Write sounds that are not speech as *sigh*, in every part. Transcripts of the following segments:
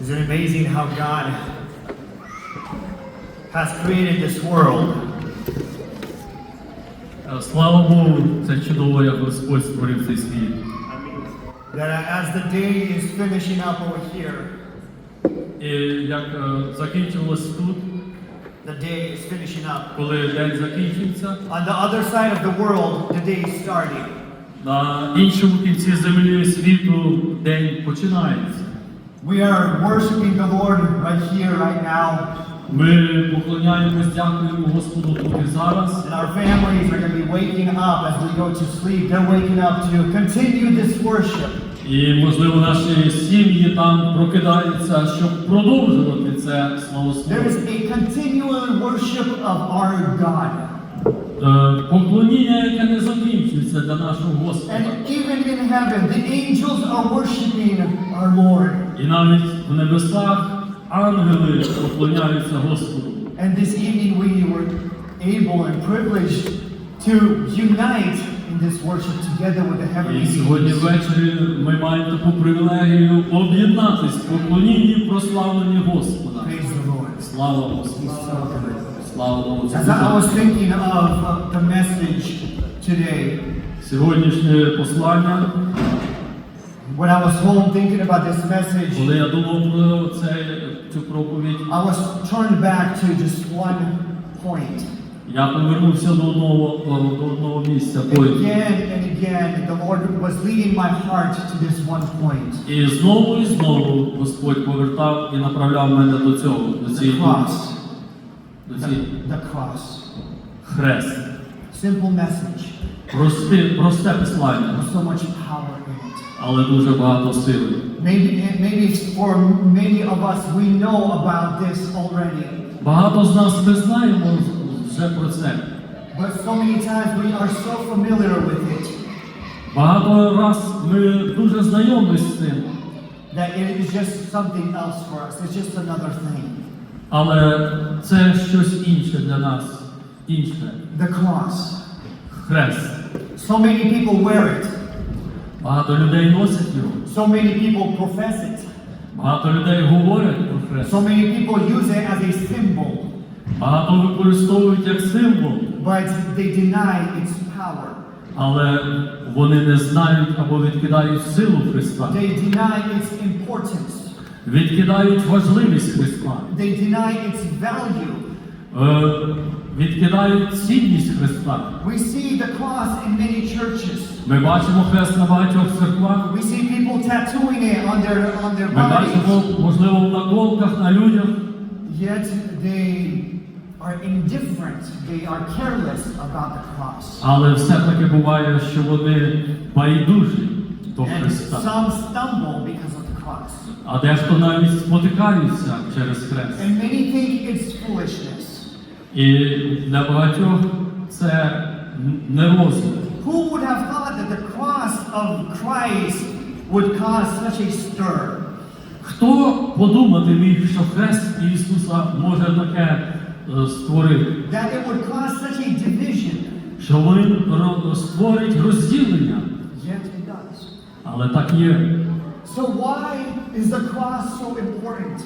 Isn't it amazing how God has created this world? Е, Слава Богу, це чудово, як Господь створив цей світ. That as the day is finishing up over here, І як е, закінчилось тут, the day is finishing up. коли день закінчився, On the other side of the world, the day is starting. на іншому кінці землі світу день починається. We are worshiping the Lord right here, right now, Ми поклоняємось, дякуємо Господу тут і зараз. and our families are going to be waking up as we go to sleep. They're waking up to continue this worship. І можливо наші сім'ї там прокидаються, щоб продовжувати це There славослов'я. is a continual worship of our God. Е, Поклоніння, яке не закінчується для нашого Господа. And even in heaven, the angels are worshiping our Lord. І навіть в небесах ангели поклоняються Господу. And this evening we were able and privileged to unite in this worship together with the heavenly І сьогодні ввечері ми маємо таку привілегію об'єднатись в поклонінні і прославленні Господа. Praise the Lord. Слава Господу! Слава Богу! As I was thinking of the message today, Сьогоднішнє послання, when I was home thinking about this message, коли я думав про це, цю проповідь, I was turned back to just one point. я повернувся до одного, до одного місця. Again and again, the Lord was leading my heart to this one point. І знову і знову Господь повертав і направляв мене до цього, до цієї The cross. до цієї the cross. хрест. Simple message. Просте, просте послання, There's so much power in it. але дуже багато сили. Maybe, maybe for many of us, we know about this already. Багато з нас ми знаємо вже про це. But so many times we are so familiar with it Багато раз ми дуже знайомі з цим, that it is just something else for us. It's just another thing. але це щось інше для нас. Інше. The cross. Хрест. So many people wear it. Багато людей носять його. So many people profess it. Багато людей говорять про хрест. So many people use it as a symbol, Багато використовують як символ, but they deny its power. але вони не знають або відкидають силу Христа. They deny its importance. Відкидають важливість Христа. They deny its value. Е, відкидають цінність Христа. We see the cross in many churches. Ми бачимо хрест на багатьох церквах. We see people tattooing it on their on their Ми бачимо, можливо, в наколках на людях, Yet they are indifferent. They are careless about the cross. але все-таки буває, що вони байдужі до And some stumble because of the cross. А дехто навіть спотикаються через хрест. And many think it's foolishness. І для багатьох це не розум. Who would have thought that the cross of Christ would cause such a stir? Хто подумати міг, що хрест Ісуса може таке е, створити? That it would cause such a division? Що він ро- створить розділення, Yet it does. але так є. So why is the cross so important?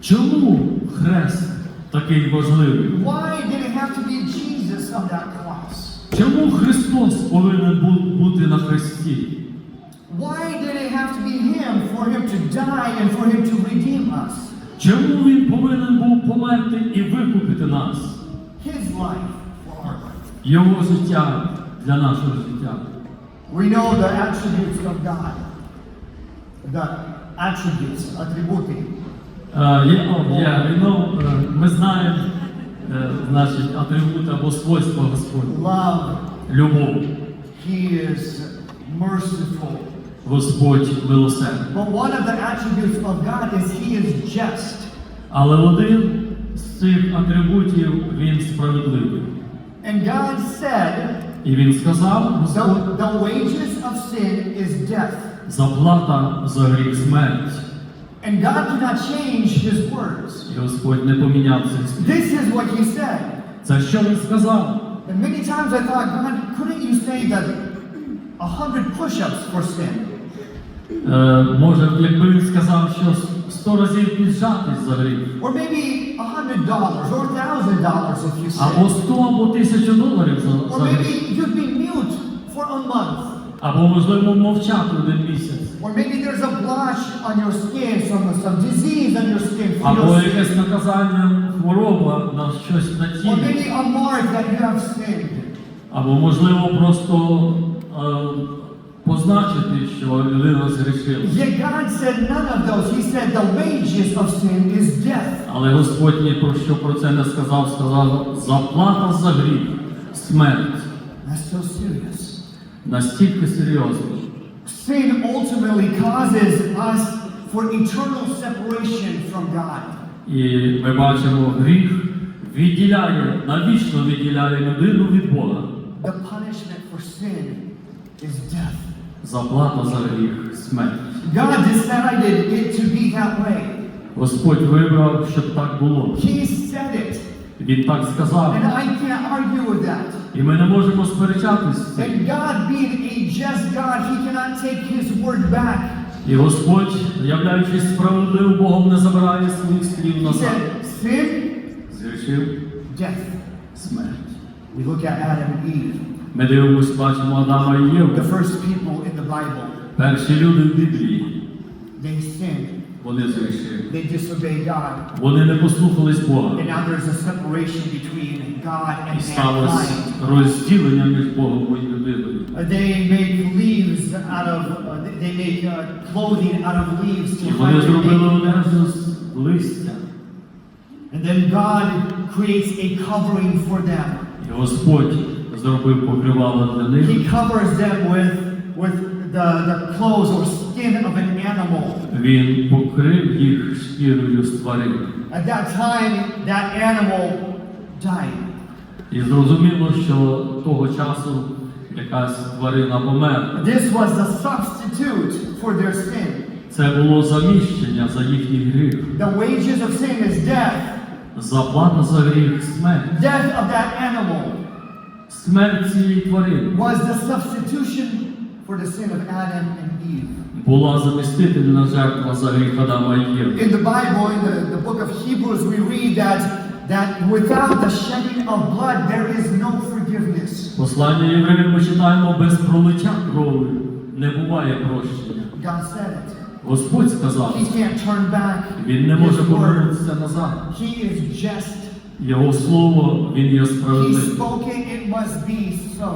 Чому хрест такий важливий? Why did it have to be Jesus on that cross? Чому Христос повинен бу- бути на хресті? Why did it have to be Him for Him to die and for Him to redeem us? Чому він повинен був померти і викупити нас? His life for our life. Його життя для нашого життя. We know the attributes of God. The attributes, атрибути. Е, е, ми знаємо, е, значить, атрибути або свойства Господні. Любов. He is merciful. Господь милосердний. But one of the attributes of God is He is just. Але один з цих атрибутів він справедливий. And God said, І він сказав, Господь, the, the wages of sin is death. заплата за гріх смерть. And God cannot change His words. І Господь не поміняв цих слів. This is what He said. Це що він сказав? And many times I thought, God, couldn't you say that a hundred push-ups for sin? Е, може, якби він сказав, що сто разів піджатись за гріх. Or maybe a hundred dollars or a thousand dollars if you Або sin. сто, або тисячу доларів за, Or за гріх. maybe you'd be mute for a month. Або можливо мовчати один місяць. Or maybe there's a blotch on your skin, some, some disease on your skin Або якесь наказання, хвороба на щось на Or тілі. maybe a mark that you have sinned. Або можливо просто е, позначити, що людина згрішила. Yet God said none of those. He said the wages of sin is death. Але Господь ні про що про це не сказав, сказав заплата за гріх, смерть. That's so serious. Настільки серйозно. Sin ultimately causes us for eternal separation from God. І ми бачимо, гріх відділяє, навічно відділяє людину від Бога. The punishment for sin is death. Заплата за гріх, смерть. God decided it to be that way. Господь вибрав, щоб так було. He said it. Він так сказав. And I can't argue with that. І ми не можемо сперечатись. And God being a just God, He cannot take His word back. І Господь, являючись справедливим Богом, не забирає своїх слів назад. said, sin, Зрішив death. смерть. We look at Adam and Eve, Ми дивимося, бачимо Адама і the Єву. first people in the Bible. Перші люди в Біблії, They sinned. вони зрішили. They disobeyed God. Вони не послухались Бога. And now there's a separation between God І and сталося mankind. розділення між Богом і людиною. Uh, They make leaves out of, uh, they make uh, clothing out of leaves І to вони hide their зробили naked- одежу з листя. And then God creates a covering for them. І Господь зробив покривало для них. He covers them with, with the, the clothes or skin of an animal. Він покрив їх шкірою з тварин. At that time, that animal died. І зрозуміло, що того часу якась тварина померла. This was the substitute for their sin. Це було заміщення за їхній гріх. The wages of sin is death. Заплата за гріх смерть. Death of that animal Смерть цієї тварини was the substitution for the sin of Adam and Eve. була замістительна жертва за гріх Адама і Єви. In the Bible, in the, the book of Hebrews, we read that, that without the shedding of blood, there is no forgiveness. Послання євреїв ми читаємо без пролиття крові не буває прощення. God said it. Господь сказав, He can't turn back. він не може His word. повернутися назад. He is just. Його слово він є He справедливим. spoke it, it must be so.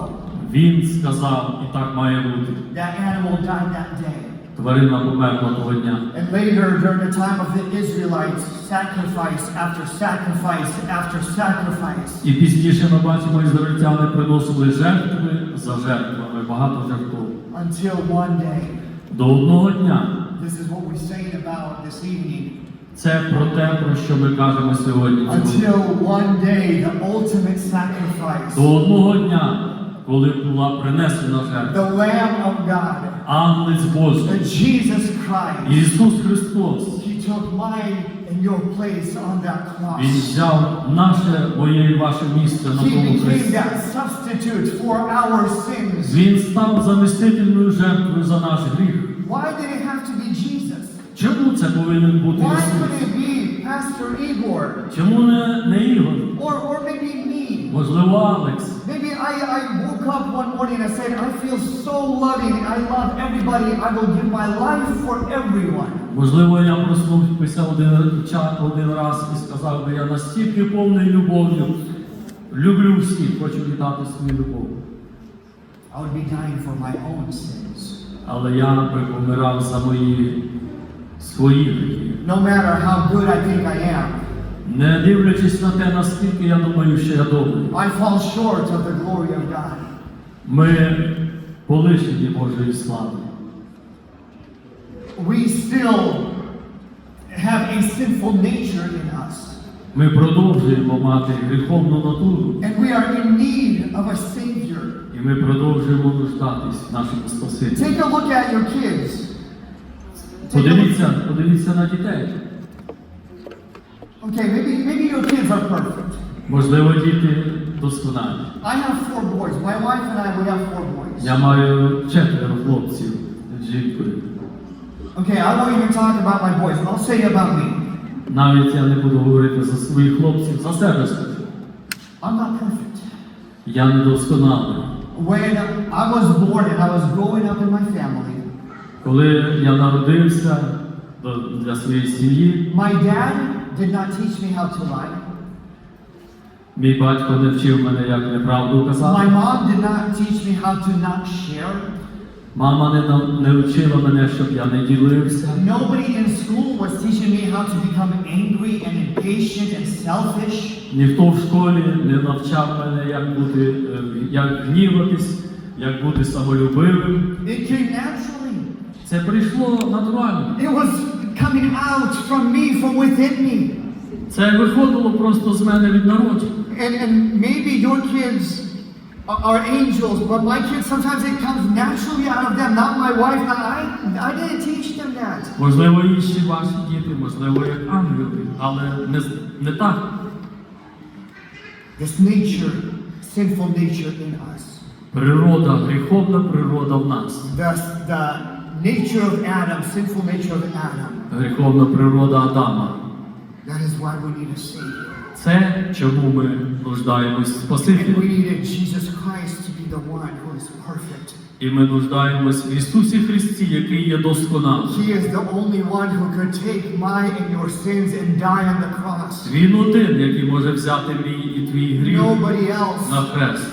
Він сказав, і так має бути. That animal died that day. Тварина померла того дня. And later, during the time of the Israelites, sacrifice after sacrifice after sacrifice. І пізніше ми бачимо, ізраїльтяни приносили жертви за жертвами, багато жертв. Until one day, До одного дня this is what we're saying about this evening. це про те, про що ми кажемо сьогодні. Until one day, the ultimate sacrifice, До одного дня, коли була принесена жертва, Ангелець Божий, Ісус Христос, Він взяв наше, моє і ваше місце на тому хресті. Він став замістительною жертвою за наш гріх. Why did it have to be Jesus? Чому це повинен бути Why Ісус? it be Pastor Igor? Чому не, не Ігор? Or, or maybe me? Можливо, Алекс. Maybe I, I woke up one morning and said, I feel so loving. I love everybody. I will give my life for everyone. Можливо, я проснувся один, ча- один раз і сказав би, я настільки повний любов'ю, люблю всіх, хочу віддати свою любов. I would be dying for my own sins. Але я би помирав за мої свої гріхи. No matter how good I think I am, Не дивлячись на те, наскільки я думаю, що я добрий. I fall short of the glory of God. Ми полишені Божої слави. We still have a sinful nature in us. Ми продовжуємо мати гріховну натуру, And we are in need of a Savior. і ми продовжуємо нуждатись в нашому Спасителі. Take a look at your kids. Подивіться, подивіться на дітей. Okay, maybe, maybe your kids are perfect. Можливо, діти досконалі. I have four boys. My wife and I, we have four boys. Я маю четверо хлопців з жінкою. Okay, I won't even talk about my boys. I'll say about me. Навіть я не буду говорити за своїх хлопців, за себе скажу. I'm not perfect. Я недосконалий. When I was born and I was growing up in my family, Коли я народився до- для своєї сім'ї, my dad did not teach me how to lie. мій батько не вчив мене, як неправду My казати. mom did not teach me how to not share. Мама не, нав- не вчила мене, щоб я не ділився. Nobody in school was teaching me how to become angry and impatient and selfish. Ніхто в школі не навчав мене, як бути, е, як гніватись, як бути самолюбивим. It came naturally. Це прийшло натурально. It was coming out from me, from within me. Це виходило просто з мене від народження. And, and maybe your kids are, angels, but my kids, sometimes it comes naturally out of them, not my wife. I, I didn't teach them that. Можливо, інші ваші діти, можливо, як ангели, але не, не так. This nature, sinful nature in us. Природа, гріховна природа в нас. The, the nature of Adam, sinful nature of Adam. Гріховна природа Адама. That is why we need a Savior. Це чому ми нуждаємось в And we needed Jesus Christ to be the one who is perfect. І ми нуждаємось в Ісусі Христі, який є досконалим. He is the only one who could take my and your sins and die on the cross. Він один, який може взяти мій і твій гріх Nobody на else. хрест.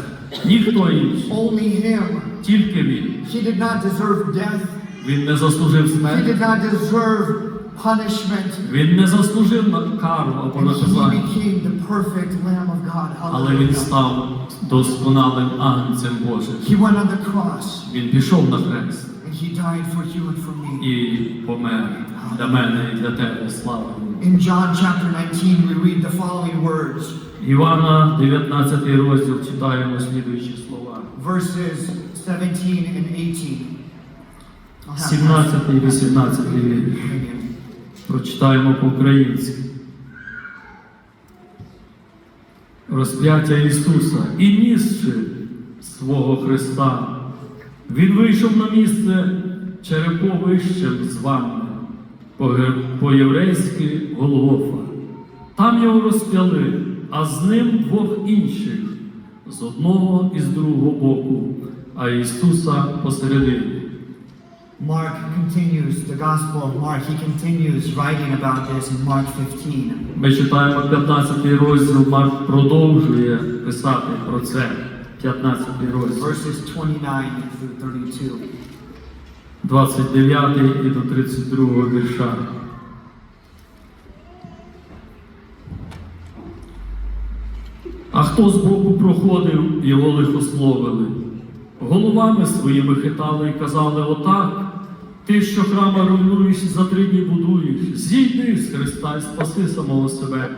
Ніхто інший, Only Him. тільки він. He did not deserve death. Він не заслужив He смерті. did not deserve punishment. Він не заслужив на кару або And He наказання. became the perfect Lamb of God. Але він Hallelujah. став досконалим агнцем Божим. He went on the cross Він пішов на хрест and He died for you and for me. і помер для мене і для тебе. Слава Богу. In John chapter 19, we read the following words, Івана, 19 розділ, читаємо слідуючі слова. verses 17 and 18. I'll have 17 і 18 вірш. Прочитаємо по-українськи. Розп'яття Ісуса і нісши свого Христа. Він вийшов на місце череповищем зване, по- по-єврейськи Голгофа. Там його розп'яли, а з ним двох інших, з одного і з другого боку, а Ісуса посередині. Mark continues, the Gospel of Mark, he continues writing about this in Mark 15. Ми читаємо 15 розділ, Марк продовжує писати про це. 15 розділ, verses 29 through 32. 29 і до 32 вірша. А хто з боку проходив, його лихословили. Головами своїми хитали і казали отак. Ти, що храма руйнуєш за три дні будуєш, зійди з Христа і спаси самого себе.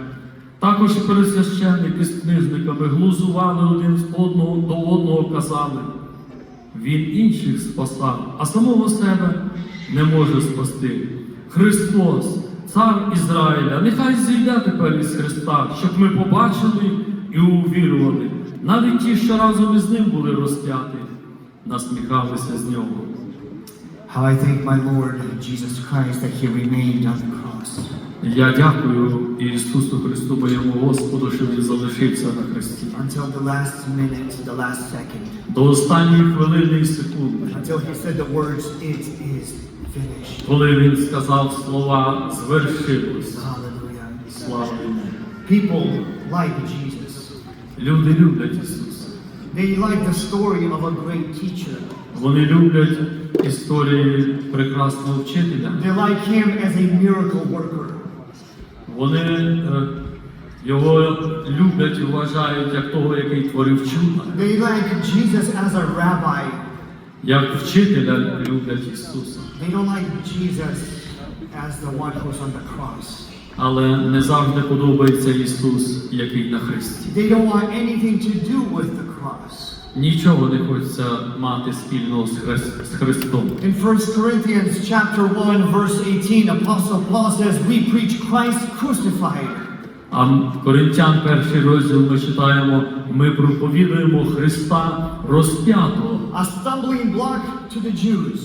Також і пересвященники з книжниками глузували один з одного до одного казали. Він інших спасав, а самого себе не може спасти. Христос, цар Ізраїля, нехай зійде тепер із Христа, щоб ми побачили і увірували. Навіть ті, що разом із ним були розп'яті, насміхалися з нього. How I thank my Lord Jesus Christ that he remained on the cross. Я дякую Ісусу Христу, моєму Господу, що Він залишився на Христі. Until the last minute, the last second. До останньої хвилини і секунди, Until he said the words, it is finished. коли Він сказав слова звершилось. Hallelujah. Слава йому. People like Jesus. Люди люблять Ісуса. They like the story of a great teacher. Вони люблять історії прекрасного вчителя. They like him as a miracle worker. Вони е, його люблять і вважають як того, який творив чуда. They like Jesus as a rabbi. Як вчителя люблять Ісуса. They don't like Jesus as the one who's on the cross. Але не завжди подобається Ісус, який на Христі. They don't want anything to do with the cross. Нічого не хочеться мати спільного з, Хрис- з Христом. In 1 Corinthians chapter 1 verse 18, Apostle Paul says, "We preach Christ crucified." А в Коринтян перший розділ ми читаємо, ми проповідуємо Христа розп'ятого. A stumbling block to the Jews,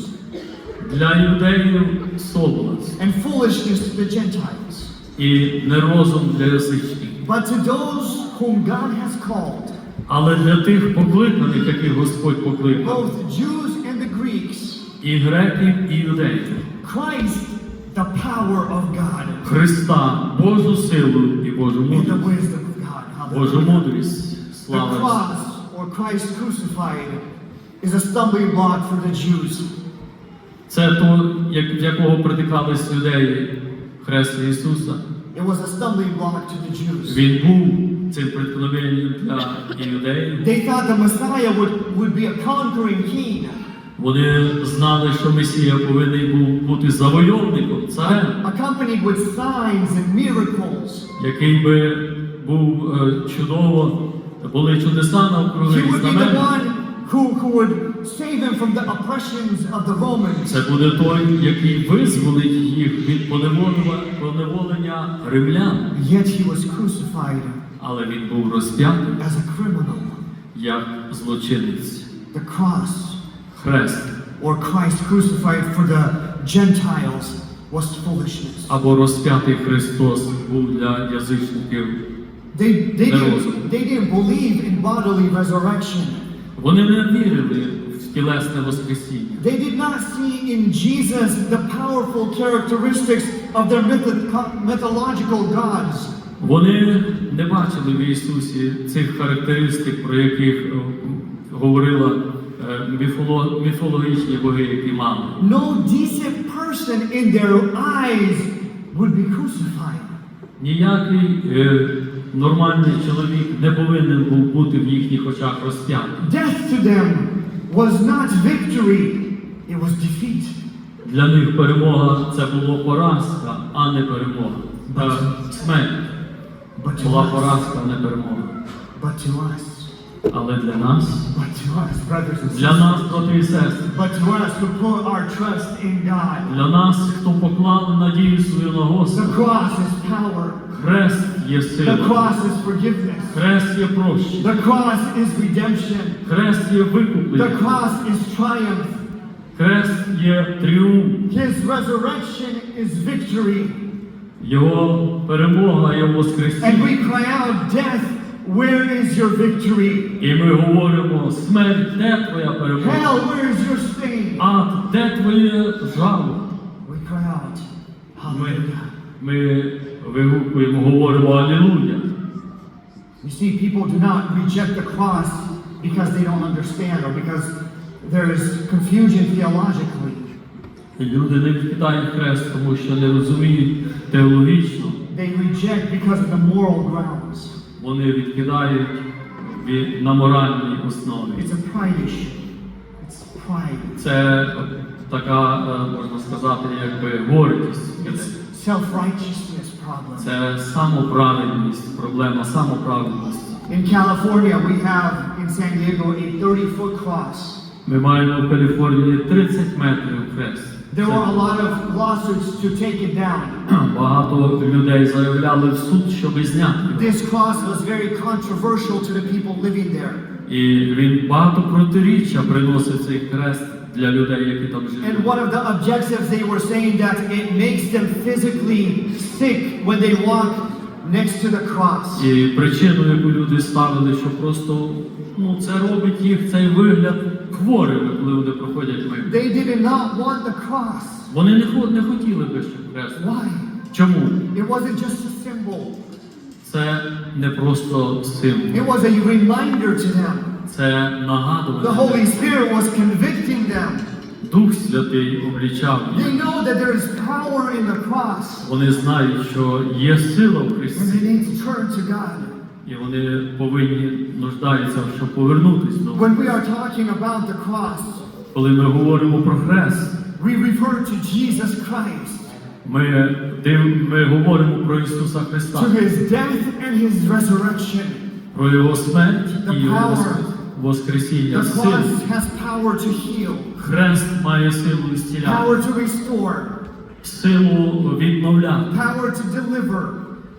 Для юдеїв соблазн and foolishness to the Gentiles. і нерозум для язичників. But to those whom God has called, Але для тих покликаних, яких Господь покликав, both Jews and the Greeks, і греків, і юдеїв, Christ, the power of God, Христа, Божу силу і Божу and the мудрість, wisdom of God. Божу Hallelujah. мудрість, The слава. cross, or Christ crucified, is a stumbling block for the Jews. Це то, як, в якого притикались юдеї хрест Ісуса. It was a stumbling block to the Jews. Він був цим преткновенням для юдеїв. They thought the Messiah would, would be a conquering king, Вони знали, що Месія повинен був бути завойовником, царем, accompanied with signs and miracles. який би був е, чудово, були чудеса навкруги He і would be the знамена. one who, who would save them from the oppressions of the Romans. Це буде той, який визволить від поневолення, римлян. Yet he was crucified Але він був розп'ятий as a criminal. як злочинець. The cross, Хрест or Christ crucified for the Gentiles, was foolishness. або розп'ятий Христос був для язичників. They, they, didn't, they didn't believe in bodily resurrection. Вони не вірили тілесне воскресіння. They did not see in Jesus the powerful characteristics of their mytho- mythological gods. Вони не бачили в Ісусі цих характеристик, про яких е, говорила е, міфологічні боги, які мали. No decent person in their eyes would be crucified. Ніякий е, нормальний чоловік не повинен був бути в їхніх очах розп'ятий. Death to them was not victory, it was defeat. Для них перемога це було поразка, а не перемога. Та смерть. була поразка, а не перемога. but to us, Але для нас, для нас, брати і сестри, для нас, хто поклав надію свою на Господа, хрест є the cross is forgiveness, хрест є прощення, the cross is redemption, хрест є the cross is triumph, хрест є тріумф, His resurrection is victory. його перемога є And we cry out, Death, where is your victory? І ми говоримо, смерть, де твоя перемога? Hell, where is your sting? Ад, де твоє жало? We cry out, Ми, Hallelujah. ми вигукуємо, говоримо Алілуя. You see, people do not reject the cross because they don't understand or because there is confusion theologically. Люди не відкидають хрест, тому що не розуміють теологічно. They reject because of the moral grounds. Вони відкидають на моральній основі. It's a pride issue. It's pride. Це така, е, можна сказати, якби гордість. It's self-righteousness problem. Це самоправедність, проблема самоправедності. In California, we have in San Diego a 30-foot cross. Ми маємо в Каліфорнії 30 метрів хрест. There were a lot of lawsuits to take it down. *clears throat* Багато людей заявляли в суд, щоб зняти. його. This cross was very controversial to the people living there. І він багато протиріччя приносить цей хрест для людей, які там живуть. And one of the objectives they were saying that it makes them physically sick when they walk next to the cross. І причину, яку люди ставили, що просто ну, це робить їх цей вигляд хворими, коли вони проходять мимо. They did not want the cross. Вони не, не хотіли би, хрест. Why? Чому? It wasn't just a symbol. Це не просто символ, It was a reminder to them. Це The нагадування. Holy Spirit was convicting them. Дух Святий облічав їх. They know that there is power in the cross. Вони знають, що є сила в And Христі, they need to turn to God. і вони повинні нуждаються, щоб повернутися до. When we are talking about the cross, Коли ми говоримо про хрест, we refer to Jesus Christ, ми, ми говоримо про Ісуса Христа, to his death and his resurrection. про Його смерть і Його power. Воск- Воскресіння. Heal, Хрест має силу restore, силу відновляти, power to deliver,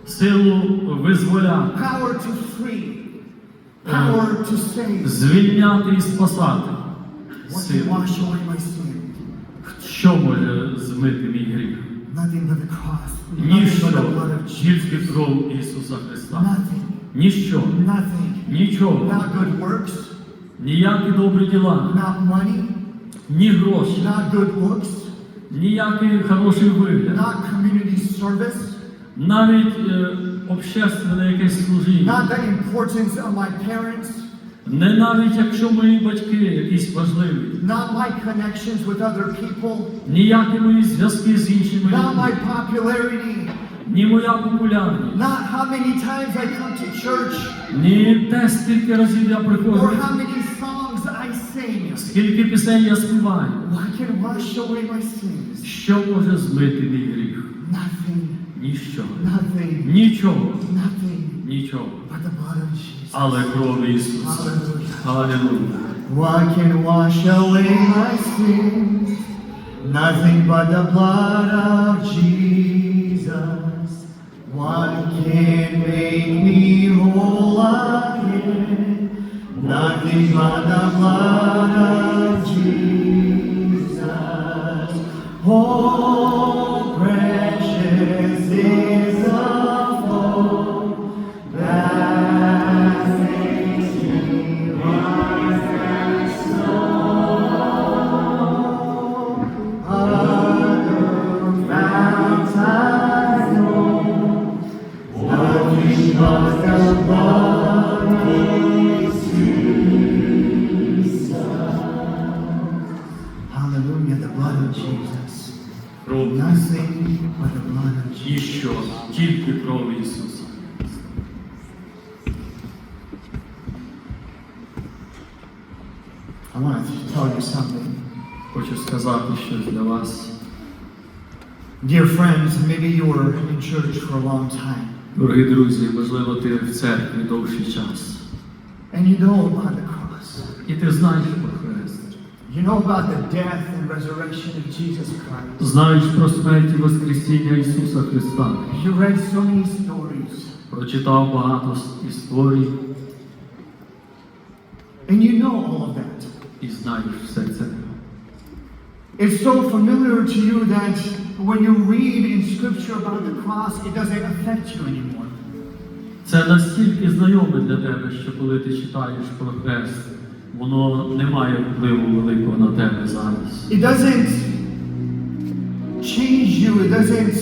силу визволяти, power to free, power to save, звільняти і спасати. Силу. Що може змити мій гріх? Ніщо, тільки кров Ісуса Христа. Ніщо, нічого, Not good works. Ніякі добрі діла, Not money. ні гроші, Not good looks. ніякий хороший вигляд, Not community service. навіть е, общественне якесь служіння. Not the importance of my parents. Не навіть якщо мої батьки якісь важливі, Not my connections with other people. ніякі мої зв'язки з іншими Not my popularity. Ні моя популярність, Not how many times I come to church. ні те, скільки разів я Or приходжу, how many songs I sing. скільки пісень я співаю, What can wash away my sins? що може змити мій гріх? Nothing. Ніщо. Nothing. Нічого, Nothing нічого. but the blood of Jesus. Але кров Ісуса. Hallelujah. Алілуя. What can wash away my sins? Nothing but the blood of Jesus. What can make me whole again? Nothing but the blood of Jesus. Oh, I want to tell you something. Хочу сказати щось для вас. Dear friends, maybe you were in church for a long time Дорогі друзі, можливо, ти в церкві довший час. and you know about the cross. І ти знаєш про Хрест. You know about the death and resurrection of Jesus Christ. Знаєш про смерть і Воскресіння Ісуса Христа. You read so many stories Прочитав багато с- історій and you know all of that. І знаєш все це. It's so familiar to you that when you read in scripture about the cross, it doesn't affect you anymore. Це настільки знайоме для тебе, що коли ти читаєш про Хрест, воно не має впливу великого на тебе зараз. It doesn't change you, it doesn't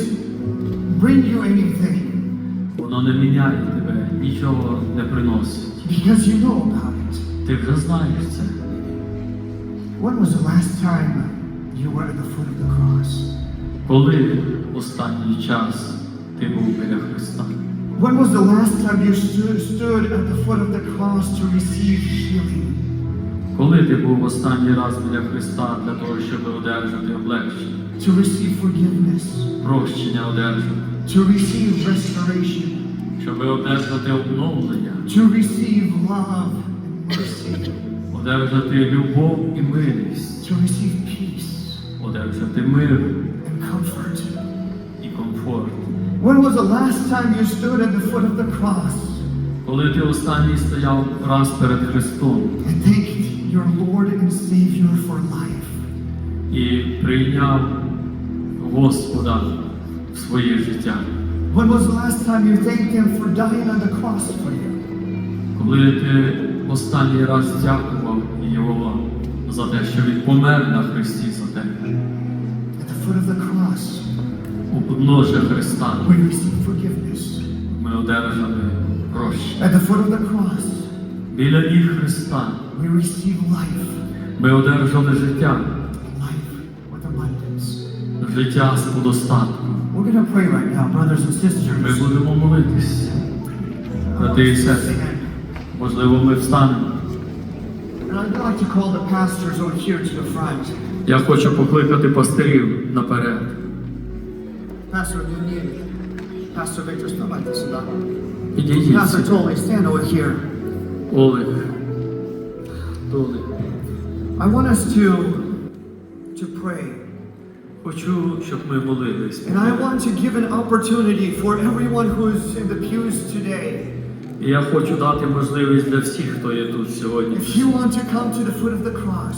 bring you anything Воно не міняє тебе, нічого не приносить. because you know about it. Ти вже знаєш це. When was the last time you were at the foot of the cross? Коли останній час ти був біля Христа? When was the last time you stood, stood at the foot of the cross to receive healing? Коли ти був останній раз біля Христа для того, щоб одержати облегчення, To receive forgiveness? прощення одержати, To receive restoration? щоб одержати обновлення, To receive love and mercy? Одержати любов і милість, To receive peace одержати мир and comfort? і комфорт. When was the last time you stood at the foot of the cross Коли ти останній стояв раз перед Христом and thanked your Lord and Savior for life? і прийняв Господа в своє життя, When was the last time you thanked Him for dying on the cross for you? коли ти останній раз дякував Його за те, що Він помер на Христі за тебе, At the foot of the cross, у подножжя Христа we receive forgiveness. ми одержали прощення. At the foot of the cross, Біля ніг Христа we receive life, ми одержали життя, життя з подостатком. Ми будемо молитись. Брати і сестри, можливо, ми встанемо. Я хочу покликати пастирів наперед. Pastor, you need Pastor Victor, stop like this about. Підійдіть. Pastor Tolly, stand over here. Олег. Олег. I want us to to pray. Хочу, щоб ми молились. And I want to give an opportunity for everyone who's in the pews today. І я хочу дати можливість для всіх, хто є тут сьогодні. If you want to come to the foot of the cross,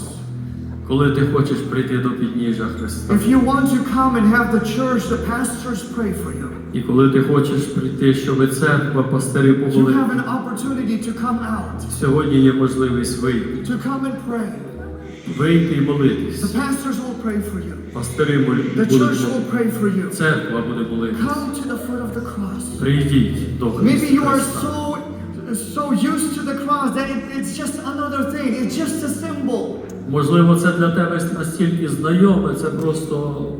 коли ти хочеш прийти до підніжжя Христа. If you want to come and have the church, the pastors pray for you. І коли ти хочеш прийти, щоб церква, пастирі You have an opportunity to come out, сьогодні є можливість вийти. to come and pray. Вийти і молитись. The pastors will pray for you. Пастирі молі- The будуть church молитись. will pray for you. Церква буде молитись. Come to the foot of the cross. Прийдіть до Maybe Христа. you are so so used to the cross that it, it's just another thing. It's just a symbol. Можливо, це для тебе настільки знайоме, це просто про-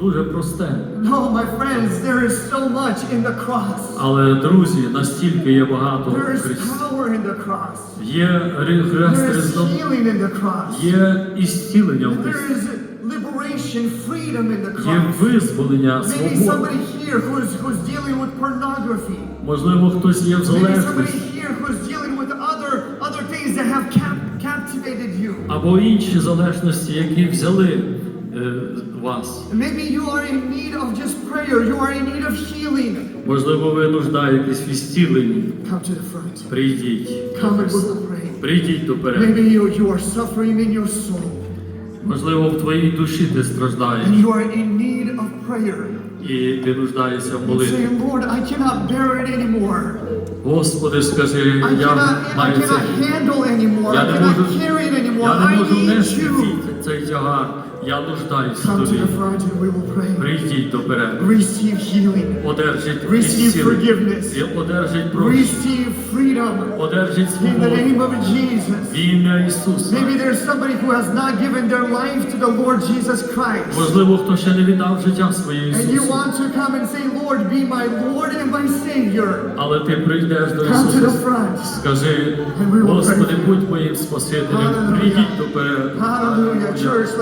дуже просте. No, my friends, there is so much in the cross. Але друзі, настільки є багато There в is Христі. power in the cross. Є ри- хрест There is різно, healing in the cross. є ісцілення в Христі, There is liberation, freedom in the є cross. визволення, Maybe свобода. somebody here who's who's dealing with pornography. Можливо, хтось є в Maybe somebody залежності, here who's dealing with other other things that have cap- captivated you. або інші залежності, які взяли е, вас. Maybe you are in need of just prayer. You are in need of healing. Можливо, ви нуждаєтесь в ісціленні. Come to the front. Прийдіть. Come and pray. Прийдіть доперед. Maybe you, you are suffering in your soul Можливо, в твоїй душі ти страждаєш and you are in need of prayer. і ти нуждаєшся в молитві. say, Lord, I cannot bear it anymore. Господи, скажи, я маю це. Я не можу, я не можу нести цей тягар. Я нуждаюсь Come в to тобі. the front and we will pray. Прийдіть доперед. Receive healing. Одержіть Receive ісцілення. forgiveness. І Одержіть прощення. Receive freedom. Одержіть In the свободу. name of Jesus. В ім'я Ісуса. Maybe there's somebody who has not given their life to the Lord Jesus Christ. Можливо, хто ще не віддав життя своє And you Ісусу. want to come and say, Lord, be my Lord and my Savior. Але ти прийдеш до Come to the Ісуса. front. Скажи, Господи, будь моїм Спасителем. Hallelujah. Church, let's